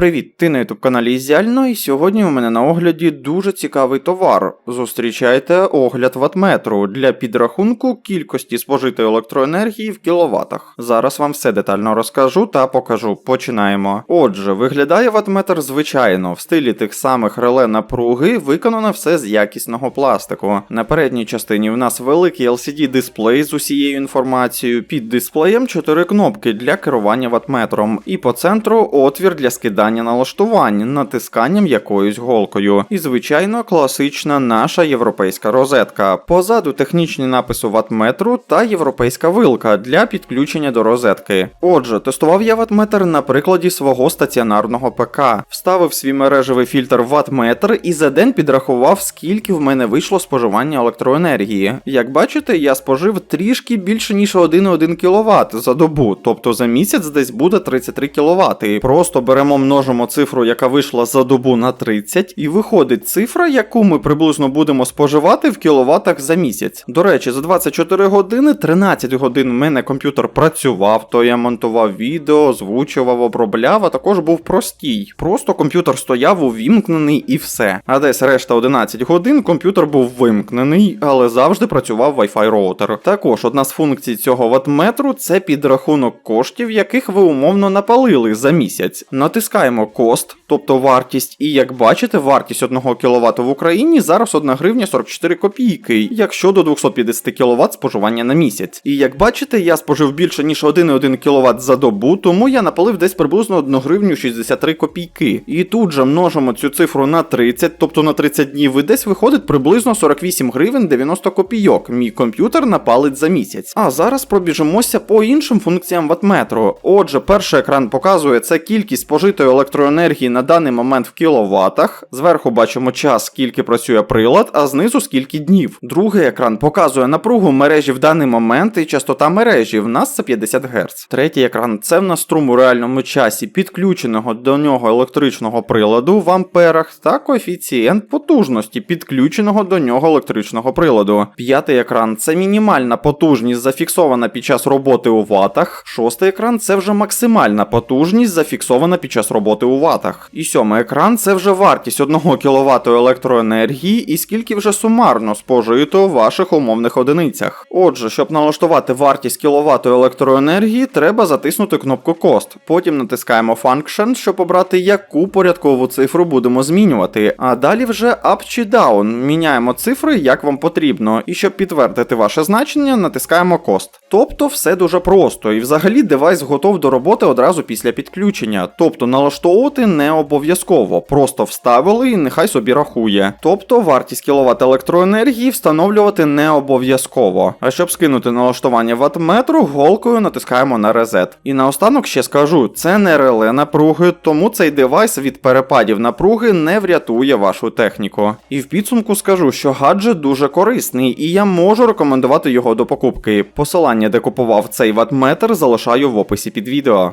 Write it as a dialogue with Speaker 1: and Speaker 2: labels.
Speaker 1: Привіт, ти на ютуб каналі Ізіально, і сьогодні у мене на огляді дуже цікавий товар. Зустрічайте огляд ватметру для підрахунку кількості спожитої електроенергії в кіловатах. Зараз вам все детально розкажу та покажу. Починаємо. Отже, виглядає ватметр звичайно, в стилі тих самих реле напруги, виконано все з якісного пластику. На передній частині в нас великий LCD дисплей з усією інформацією. Під дисплеєм 4 кнопки для керування ватметром, і по центру отвір для скидання налаштувань натисканням якоюсь голкою. І, звичайно, класична наша європейська розетка. Позаду технічні написи ватметру та європейська вилка для підключення до розетки. Отже, тестував я ватметр на прикладі свого стаціонарного ПК, вставив свій мережевий фільтр ватметр і за день підрахував, скільки в мене вийшло споживання електроенергії. Як бачите, я спожив трішки більше ніж 1,1 кВт за добу, тобто за місяць десь буде 33 кВт. Просто беремо множимо цифру, яка вийшла за добу на 30, і виходить цифра, яку ми приблизно будемо споживати в кіловатах за місяць. До речі, за 24 години 13 годин в мене комп'ютер працював, то я монтував відео, озвучував, обробляв, а також був простій. Просто комп'ютер стояв увімкнений і все. А десь решта 11 годин комп'ютер був вимкнений, але завжди працював Wi-Fi роутер. Також одна з функцій цього ватметру це підрахунок коштів, яких ви умовно напалили за місяць. Натискаємо кост, тобто вартість, і як бачите, вартість 1 кВт в Україні зараз 1 гривня 44 копійки, якщо до 250 кВт споживання на місяць. І як бачите, я спожив більше ніж 1,1 кВт за добу, тому я напалив десь приблизно 1 гривню 63 копійки. І тут же множимо цю цифру на 30, тобто на 30 днів, і десь виходить приблизно 48 гривень 90 копійок. Мій комп'ютер напалить за місяць. А зараз пробіжимося по іншим функціям ватметру. Отже, перший екран показує це кількість спожитої електроенергії на даний момент в кіловатах. Зверху бачимо час, скільки працює прилад, а знизу скільки днів. Другий екран показує напругу мережі в даний момент і частота мережі. В нас це 50 Гц. Третій екран це в нас струм у реальному часі підключеного до нього електричного приладу в амперах та коефіцієнт потужності підключеного до нього електричного приладу. П'ятий екран це мінімальна потужність зафіксована під час роботи у ватах. Шостий екран це вже максимальна потужність зафіксована під час роботи у ватах. І сьомий екран це вже вартість 1 кВт електроенергії і скільки вже сумарно спожито в ваших умовних одиницях. Отже, щоб налаштувати вартість кВт електроенергії, треба затиснути кнопку Cost. Потім натискаємо Function, щоб обрати, яку порядкову цифру будемо змінювати. А далі вже Up чи Down. Міняємо цифри, як вам потрібно. І щоб підтвердити ваше значення, натискаємо Cost. Тобто все дуже просто. І взагалі девайс готов до роботи одразу після підключення. Тобто налаштовувати не обов'язково, просто вставили і нехай собі рахує. Тобто вартість кіловат електроенергії встановлювати не обов'язково. А щоб скинути налаштування ватметру, голкою натискаємо на резет. І наостанок ще скажу, це не реле напруги, тому цей девайс від перепадів напруги не врятує вашу техніку. І в підсумку скажу, що гаджет дуже корисний, і я можу рекомендувати його до покупки. Посилання, де купував цей ватметр, залишаю в описі під відео.